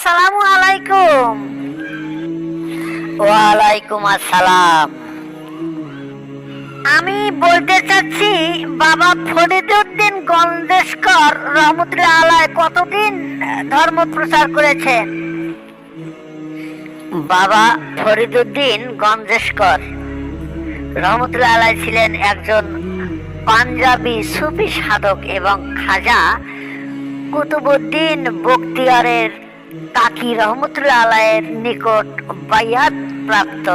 আসসালামু আলাইকুম ওয়ালাইকুম আসসালাম। আমি বলতে চাচ্ছি বাবা ফরিদউদ্দিন গন্ধেশকর রহমতুল্লাহ আলায় কতদিন ধর্ম প্রচার করেছেন? বাবা ফরিদুদ্দিন গঞ্জেশকর রহমতুল্লাহ আলাই ছিলেন একজন পাঞ্জাবি সুফি সাধক এবং খাজা কুতুবুদ্দিন বক্তিয়ারের কাকি রহমতুল্লাহ আলাইয়ের নিকট বায়াত প্রাপ্ত।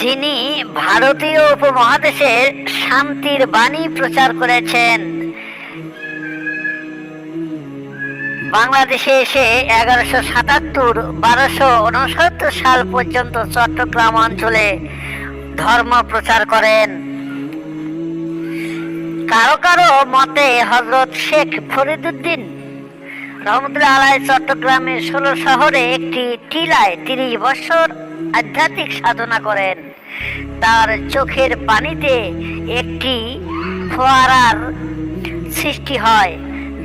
যিনি ভারতীয় উপমহাদেশের শান্তির বাণী প্রচার করেছেন। বাংলাদেশে এসে এগারোশো সাতাত্তর, বারোশো উনসত্তর সাল পর্যন্ত চট্টগ্রাম অঞ্চলে ধর্ম প্রচার করেন। কারও কারও মতে হজরত শেখ ফরিদুদ্দিন রহমতুল্লাহ আলাই চট্টগ্রামে ষোলো শহরে একটি টিলায় তিরিশ বছর আধ্যাত্মিক সাধনা করেন। তার চোখের পানিতে একটি ফোয়ারার সৃষ্টি হয়,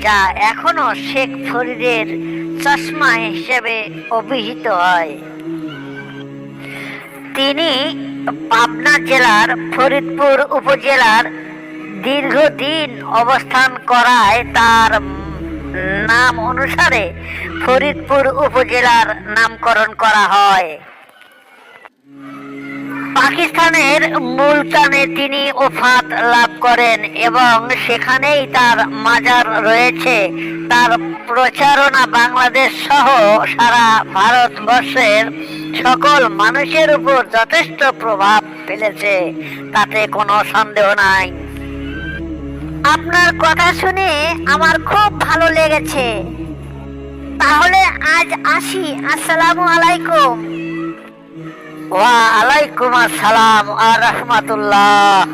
যা এখনও শেখ ফরিদের চশমা হিসেবে অভিহিত হয়। তিনি পাবনা জেলার ফরিদপুর উপজেলার দীর্ঘদিন অবস্থান করায় তার নাম অনুসারে ফরিদপুর উপজেলার নামকরণ করা হয়। পাকিস্তানের মুলতানে তিনি ওফাত লাভ করেন এবং সেখানেই তার মাজার রয়েছে। তার প্রচারণা বাংলাদেশ সহ সারা ভারতবর্ষের সকল মানুষের উপর যথেষ্ট প্রভাব ফেলেছে। তাতে কোনো সন্দেহ নাই। আপনার কথা শুনে আমার খুব ভালো লেগেছে। তাহলে আজ আসি। আসসালামু আলাইকুম। ওয়া আলাইকুম আসসালাম আর রহমাতুল্লাহ।